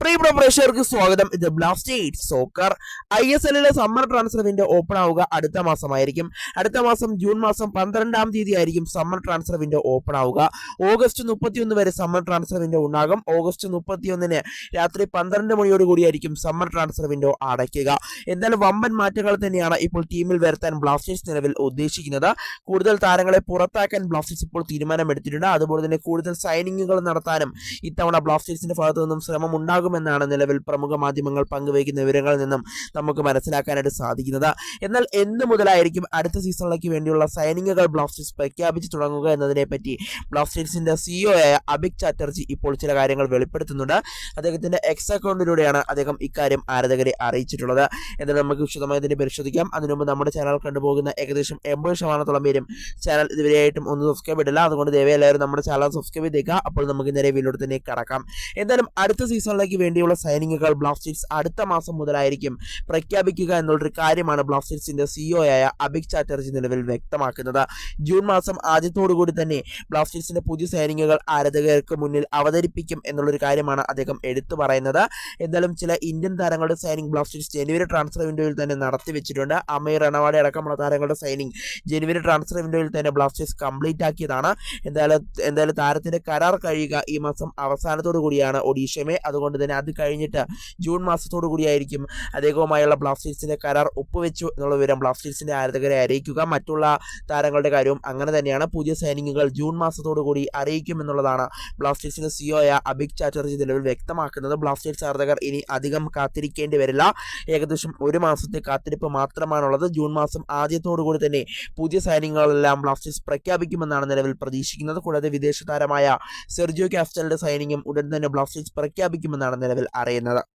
പ്രിയപ്പെട്ട പ്രേക്ഷകർക്ക് സ്വാഗതം. ഇത് ബ്ലാസ്റ്റേറ്റ് സോക്കർ ഐ എസ് എല്ലിലെ സമ്മർ ട്രാൻസ്ഫർ വിൻഡോ ഓപ്പൺ ആവുക അടുത്ത മാസമായിരിക്കും. അടുത്ത മാസം ജൂൺ മാസം പന്ത്രണ്ടാം തീയതി ആയിരിക്കും സമ്മർ ട്രാൻസ്ഫർ വിൻഡോ ഓപ്പൺ ആവുക. ഓഗസ്റ്റ് മുപ്പത്തിയൊന്ന് വരെ സമ്മർ ട്രാൻസ്ഫർ വിൻഡോ ഉണ്ടാകും. ഓഗസ്റ്റ് മുപ്പത്തിയൊന്നിന് രാത്രി പന്ത്രണ്ട് മണിയോട് കൂടിയായിരിക്കും സമ്മർ ട്രാൻസ്ഫർ വിൻഡോ അടയ്ക്കുക. എന്തായാലും വമ്പൻ മാറ്റങ്ങൾ തന്നെയാണ് ഇപ്പോൾ ടീമിൽ വരുത്താൻ ബ്ലാസ്റ്റേഴ്സ് നിലവിൽ ഉദ്ദേശിക്കുന്നത്. കൂടുതൽ താരങ്ങളെ പുറത്താക്കാൻ ബ്ലാസ്റ്റേഴ്സ് ഇപ്പോൾ തീരുമാനമെടുത്തിട്ടുണ്ട്. അതുപോലെ തന്നെ കൂടുതൽ സൈനിങ്ങുകൾ നടത്താനും ഇത്തവണ ബ്ലാസ്റ്റേഴ്സിന്റെ ഭാഗത്തു നിന്നും ശ്രമം ഉണ്ടാകുമെന്നാണ് നിലവിൽ പ്രമുഖ മാധ്യമങ്ങൾ പങ്കുവയ്ക്കുന്ന വിവരങ്ങളിൽ നിന്നും നമുക്ക് മനസ്സിലാക്കാനായിട്ട് സാധിക്കുന്നത്. എന്നാൽ എന്ന് മുതലായിരിക്കും അടുത്ത സീസണിലേക്ക് വേണ്ടിയുള്ള സൈനികകൾ ബ്ലാസ്റ്റേഴ്സ് പ്രഖ്യാപിച്ചു തുടങ്ങുക എന്നതിനെപ്പറ്റി ബ്ലാസ്റ്റേഴ്സിന്റെ സിഇഒ ആയ അഭിക് ചാറ്റർജി ഇപ്പോൾ ചില കാര്യങ്ങൾ വെളിപ്പെടുത്തുന്നുണ്ട്. അദ്ദേഹത്തിന്റെ എക്സ് അക്കൗണ്ടിലൂടെയാണ് അദ്ദേഹം ഇക്കാര്യം ആരാധകരെ അറിയിച്ചിട്ടുള്ളത്. എന്നാൽ നമുക്ക് വിശദമായി ഇതിനെ പരിശോധിക്കാം. അതിനുമുമ്പ് നമ്മുടെ ചാനൽ കണ്ടുപോകുന്ന ഏകദേശം എൺപത് ശതമാനത്തോളം പേരും ചാനൽ ഇതുവരെയായിട്ടും ഒന്ന് സബ്സ്ക്രൈബ് ഇടില്ല അതുകൊണ്ട് ദയവായി എല്ലാവരും നമ്മുടെ ചാനൽ സബ്സ്ക്രൈബ് ചെയ്തേക്കുക. അപ്പോൾ നമുക്ക് നേരെ വീട്ടിലോട്ട് തന്നെ കടക്കാം. എന്തായാലും അടുത്ത സീസണിലേക്ക് വേണ്ടിയുള്ള സൈനിങ്ങുകൾ ബ്ലാസ്റ്റേഴ്സ് അടുത്ത മാസം മുതലായിരിക്കും പ്രഖ്യാപിക്കുക എന്നുള്ളൊരു കാര്യമാണ് ബ്ലാസ്റ്റേഴ്സിന്റെ സിഇഒ ആയ അഭിക് ചാറ്റർജി നിലവിൽ വ്യക്തമാക്കുന്നത്. ജൂൺ മാസം ആദ്യത്തോടുകൂടി തന്നെ ബ്ലാസ്റ്റേഴ്സിന്റെ പുതിയ സൈനിങ്ങുകൾ ആരാധകർക്ക് മുന്നിൽ അവതരിപ്പിക്കും എന്നുള്ളൊരു കാര്യമാണ് അദ്ദേഹം എടുത്തു പറയുന്നത്. എന്തായാലും ചില ഇന്ത്യൻ താരങ്ങളുടെ സൈനിങ് ബ്ലാസ്റ്റേഴ്സ് ജനുവരി ട്രാൻസ്ഫർ വിൻഡോയിൽ തന്നെ നടത്തി വെച്ചിട്ടുണ്ട്. അമീർ റണവാഡെ അടക്കമുള്ള താരങ്ങളുടെ സൈനിങ് ജനുവരി ട്രാൻസ്ഫർ വിൻഡോയിൽ തന്നെ ബ്ലാസ്റ്റേഴ്സ് കംപ്ലീറ്റ് ആക്കിയതാണ്. എന്തായാലും എന്തായാലും താരത്തിന്റെ കരാർ കഴിയുക ഈ മാസം അവസാനത്തോടു കൂടിയാണ് ഒഡീഷമേ. അതുകൊണ്ട് അത് കഴിഞ്ഞിട്ട് ജൂൺ മാസത്തോടു കൂടിയായിരിക്കും അദ്ദേഹവുമായുള്ള ബ്ലാസ്റ്റേഴ്സിന്റെ കരാർ ഒപ്പുവെച്ചു എന്നുള്ള വിവരം ബ്ലാസ്റ്റേഴ്സിന്റെ ആരാധകരെ അറിയിക്കുക. മറ്റുള്ള താരങ്ങളുടെ കാര്യവും അങ്ങനെ തന്നെയാണ്. പുതിയ സൈനിങ്ങുകൾ ജൂൺ മാസത്തോടു കൂടി അറിയിക്കും എന്നുള്ളതാണ് ബ്ലാസ്റ്റേഴ്സിന്റെ സിഒ ആയ അഭിക് ചാറ്റർജി നിലവിൽ വ്യക്തമാക്കുന്നത്. ബ്ലാസ്റ്റേഴ്സ് ആരാധകർ ഇനി അധികം കാത്തിരിക്കേണ്ടി വരില്ല. ഏകദേശം ഒരു മാസത്തെ കാത്തിരിപ്പ് മാത്രമാണുള്ളത്. ജൂൺ മാസം ആദ്യത്തോടു കൂടി തന്നെ പുതിയ സൈനിങ്ങുകളെല്ലാം ബ്ലാസ്റ്റേഴ്സ് പ്രഖ്യാപിക്കുമെന്നാണ് നിലവിൽ പ്രതീക്ഷിക്കുന്നത്. കൂടാതെ വിദേശ താരമായ സെർജിയോ കാസ്റ്റലിന്റെ സൈനിങ്ങും ഉടൻ തന്നെ ബ്ലാസ്റ്റേഴ്സ് പ്രഖ്യാപിക്കുമെന്നാണ് നിലവിൽ അറിയുന്നത്.